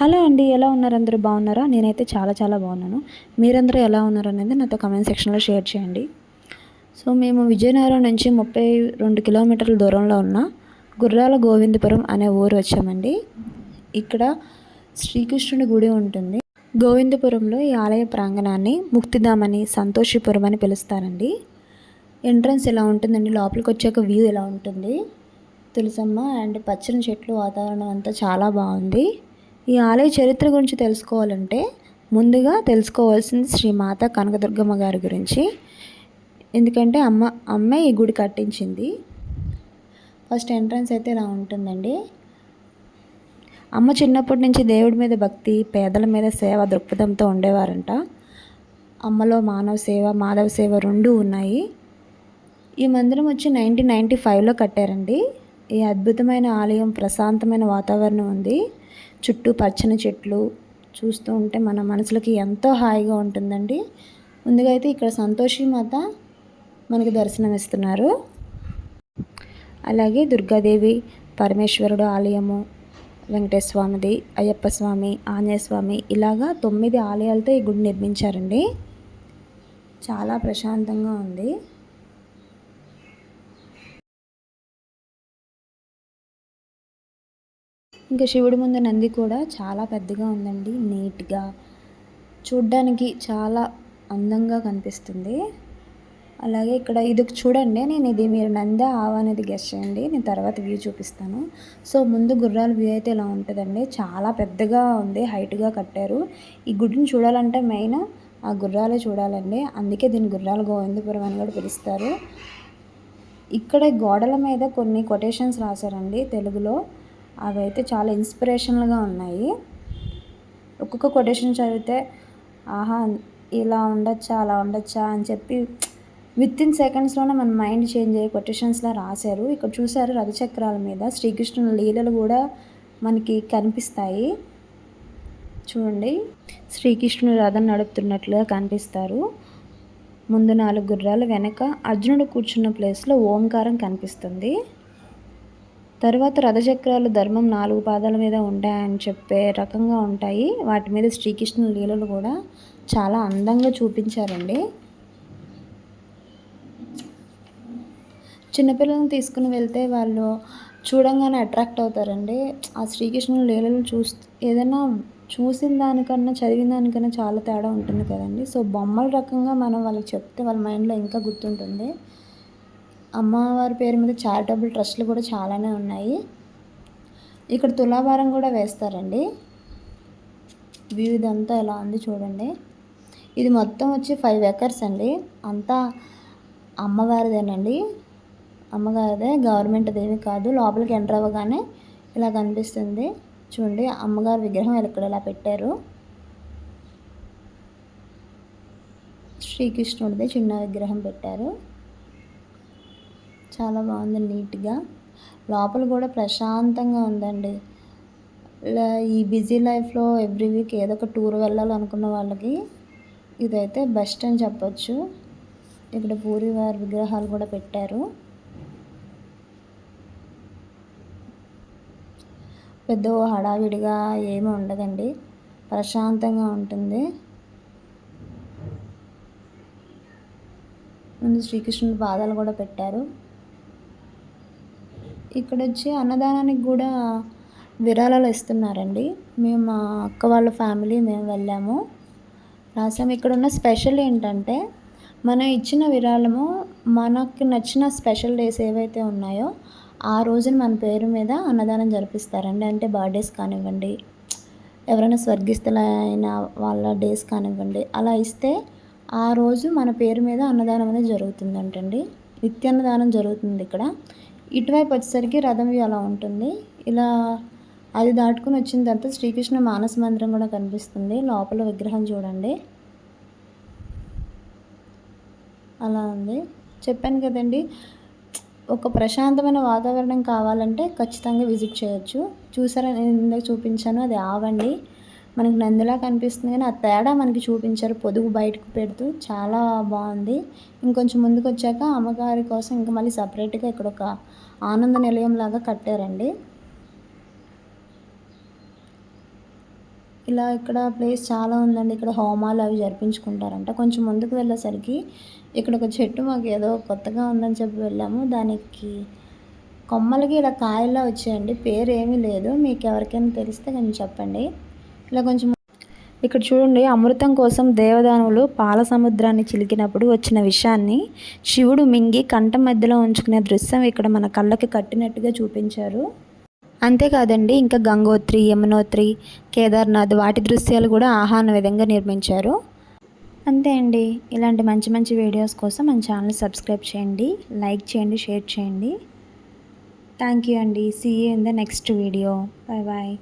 Hello అండి ఎలా ఉన్నారు అందరూ? బాగున్నారా? నేనైతే చాలా చాలా బాగున్నాను. మీరందరూ ఎలా ఉన్నారు అనేది నాతో కమెంట్ సెక్షన్లో షేర్ చేయండి. సో మేము విజయనగరం నుంచి ముప్పై రెండు కిలోమీటర్ల దూరంలో ఉన్న గుర్రాల గోవిందపురం అనే ఊరు వచ్చామండి. ఇక్కడ శ్రీకృష్ణుడి గుడి ఉంటుంది. గోవిందపురంలో ఈ ఆలయ ప్రాంగణాన్ని ముక్తిధామని సంతోషిపురం అని పిలుస్తారండి. ఎంట్రన్స్ ఇలా ఉంటుందండి? లోపలికి వచ్చాక వ్యూ ఇలా ఉంటుంది? తులసమ్మ అండ్ పచ్చని చెట్లు వాతావరణం అంతా చాలా బాగుంది. ఈ ఆలయ చరిత్ర గురించి తెలుసుకోవాలంటే ముందుగా తెలుసుకోవాల్సింది శ్రీ మాత కనకదుర్గమ్మ గారి గురించి. ఎందుకంటే అమ్మ అమ్మే ఈ గుడి కట్టించింది. ఫస్ట్ ఎంట్రన్స్ అయితే ఇలా ఉంటుందండి. అమ్మ చిన్నప్పటి నుంచి దేవుడి మీద భక్తి పేదల మీద సేవ దృక్పథంతో ఉండేవారంట. అమ్మలో మానవ సేవ మాధవ సేవ రెండూ ఉన్నాయి. ఈ మందిరం వచ్చి నైన్టీన్ నైంటీ ఫైవ్లో కట్టారండి. ఈ అద్భుతమైన ఆలయం ప్రశాంతమైన వాతావరణం ఉంది. చుట్టూ పచ్చని చెట్లు చూస్తూ ఉంటే మన మనసులకి ఎంతో హాయిగా ఉంటుందండి. ముందుగా అయితే ఇక్కడ సంతోషి మాత మనకి దర్శనం ఇస్తున్నారు అలాగే దుర్గాదేవి పరమేశ్వరుడు ఆలయము వెంకటేశ్వర స్వామిది అయ్యప్ప స్వామి ఆంజనేయ స్వామి ఇలాగా తొమ్మిది ఆలయాలతో ఈ గుడి నిర్మించారండి. చాలా ప్రశాంతంగా ఉంది. ఇంకా శివుడి ముందు నంది కూడా చాలా పెద్దగా ఉందండి నీట్గా. చూడ్డానికి చాలా అందంగా కనిపిస్తుంది. అలాగే ఇక్కడ ఇది చూడండి నేను ఇది మీరు నంద ఆవ అనేది గెస్ట్ చేయండి నేను తర్వాత వ్యూ చూపిస్తాను. సో ముందు గుర్రాల వ్యూ అయితే ఇలా ఉంటుందండి. చాలా పెద్దగా ఉంది హైట్గా కట్టారు. ఈ గుడిని చూడాలంటే మెయిన్ ఆ గుర్రాలే చూడాలండి. అందుకే దీన్ని గుర్రాల గోవిందపురం అని కూడా పిలుస్తారు. ఇక్కడ గోడల మీద కొన్ని కొటేషన్స్ రాశారండి తెలుగులో. అవి అయితే చాలా ఇన్స్పిరేషనల్గా ఉన్నాయి. ఒక్కొక్క కొటేషన్ చదివితే ఆహా ఇలా ఉండొచ్చా అలా ఉండొచ్చా అని చెప్పి విత్ ఇన్ సెకండ్స్లోనే మన మైండ్ చేంజ్ అయ్యే కొటేషన్స్లా రాశారు. ఇక్కడ చూసారు రథచక్రాల మీద శ్రీకృష్ణుని లీలలు కూడా మనకి కనిపిస్తాయి. చూడండి. శ్రీకృష్ణుడు రథం నడుపుతున్నట్లుగా కనిపిస్తారు. ముందు నాలుగు గుర్రాలు వెనక అర్జునుడు కూర్చున్న ప్లేస్లో ఓంకారం కనిపిస్తుంది. తర్వాత రథచక్రాలు ధర్మం నాలుగు పాదాల మీద ఉంటాయని చెప్పే రకంగా ఉంటాయి. వాటి మీద శ్రీకృష్ణ లీలలు కూడా చాలా అందంగా చూపించారండి. చిన్నపిల్లలను తీసుకుని వెళ్తే వాళ్ళు చూడంగానే అట్రాక్ట్ అవుతారండి. ఆ శ్రీకృష్ణుని లీలలు చూస్ ఏదైనా చూసిన దానికన్నా చదివిన దానికన్నా చాలా తేడా ఉంటుంది కదండి. సో బొమ్మల రకంగా మనం వాళ్ళకి చెప్తే వాళ్ళ మైండ్లో ఇంకా గుర్తుంటుంది. అమ్మవారి పేరు మీద చారిటబుల్ ట్రస్ట్లు కూడా చాలానే ఉన్నాయి. ఇక్కడ తులాభారం కూడా వేస్తారండి. వ్యూ ఇదంతా ఎలా ఉంది చూడండి. ఇది మొత్తం వచ్చి ఫైవ్ ఎకర్స్ అండి. అంతా అమ్మవారిదేనండి. అమ్మగారిదే గవర్నమెంట్ ఏమి కాదు. లోపలికి ఎంటర్ అవ్వగానే ఇలా కనిపిస్తుంది. చూడండి అమ్మగారి విగ్రహం ఇక్కడ ఇలా పెట్టారు. శ్రీకృష్ణుడిది చిన్న విగ్రహం పెట్టారు. చాలా బాగుంది నీట్గా. లోపల కూడా ప్రశాంతంగా ఉందండి. ఈ బిజీ లైఫ్లో ఎవ్రీ వీక్ ఏదో ఒక టూర్ వెళ్ళాలనుకున్న వాళ్ళకి ఇదైతే బెస్ట్ అని చెప్పొచ్చు. ఇక్కడ పూరి వారి విగ్రహాలు కూడా పెట్టారు. పెద్ద హడావిడిగా ఏమీ ఉండదండి. ప్రశాంతంగా ఉంటుంది. ముందు శ్రీకృష్ణుడి పాదాలు కూడా పెట్టారు. ఇక్కడ వచ్చి అన్నదానానికి కూడా విరాళాలు ఇస్తున్నారండి. మేము మా అక్క వాళ్ళ ఫ్యామిలీ మేము వెళ్ళాము. రాసాము. ఇక్కడ ఉన్న స్పెషల్ ఏంటంటే మనం ఇచ్చిన విరాళము మనకు నచ్చిన స్పెషల్ డేస్ ఏవైతే ఉన్నాయో ఆ రోజున మన పేరు మీద అన్నదానం జరిపిస్తారండి. అంటే బర్త్డేస్ కానివ్వండి ఎవరైనా స్వర్గిస్తులైన వాళ్ళ డేస్ కానివ్వండి అలా ఇస్తే ఆ రోజు మన పేరు మీద అన్నదానం అనేది జరుగుతుందంటండి. నిత్యాన్నదానం జరుగుతుంది ఇక్కడ. ఇటువైపు వచ్చేసరికి రథం అలా ఉంటుంది. ఇలా అది దాటుకుని వచ్చిన తర్వాత శ్రీకృష్ణ మానస మందిరం కూడా కనిపిస్తుంది. లోపల విగ్రహం చూడండి. అలా ఉంది. చెప్పాను కదండి ఒక ప్రశాంతమైన వాతావరణం కావాలంటే ఖచ్చితంగా విజిట్ చేయొచ్చు. చూసారా నేను ఇందాక చూపించాను అది ఆవండి. మనకి నందిలా కనిపిస్తుంది కానీ ఆ తేడా మనకి చూపించారు. పొదుగు బయటకు పెడుతూ చాలా బాగుంది. ఇంకొంచెం ముందుకు వచ్చాక అమ్మగారి కోసం ఇంకా మళ్ళీ సపరేట్గా ఇక్కడ ఒక ఆనంద నిలయం లాగా కట్టారండి. ఇలా ఇక్కడ ప్లేస్ చాలా ఉందండి. ఇక్కడ హోమాలు అవి జరిపించుకుంటారంట. కొంచెం ముందుకు వెళ్ళేసరికి ఇక్కడ ఒక చెట్టు మాకు ఏదో కొత్తగా ఉందని చెప్పి వెళ్ళాము. దానికి కొమ్మలకి ఇలా కాయల్లా వచ్చాయండి. పేరు ఏమీ లేదు. మీకు ఎవరికైనా తెలిస్తే కొంచెం చెప్పండి. ఇలా కొంచెం ఇక్కడ చూడండి అమృతం కోసం దేవదానువులు పాల సముద్రాన్ని చిలికినప్పుడు వచ్చిన విషయాన్ని శివుడు మింగి కంఠం మధ్యలో ఉంచుకునే దృశ్యం ఇక్కడ మన కళ్ళకి కట్టినట్టుగా చూపించారు. అంతేకాదండి ఇంకా గంగోత్రి యమునోత్రి కేదార్నాథ్ వాటి దృశ్యాలు కూడా ఆహాన విధంగా నిర్మించారు. అంతే అండి. ఇలాంటి మంచి మంచి వీడియోస్ కోసం మన ఛానల్ సబ్స్క్రైబ్ చేయండి లైక్ చేయండి షేర్ చేయండి. థ్యాంక్ యూ అండి. See you in the next video bye bye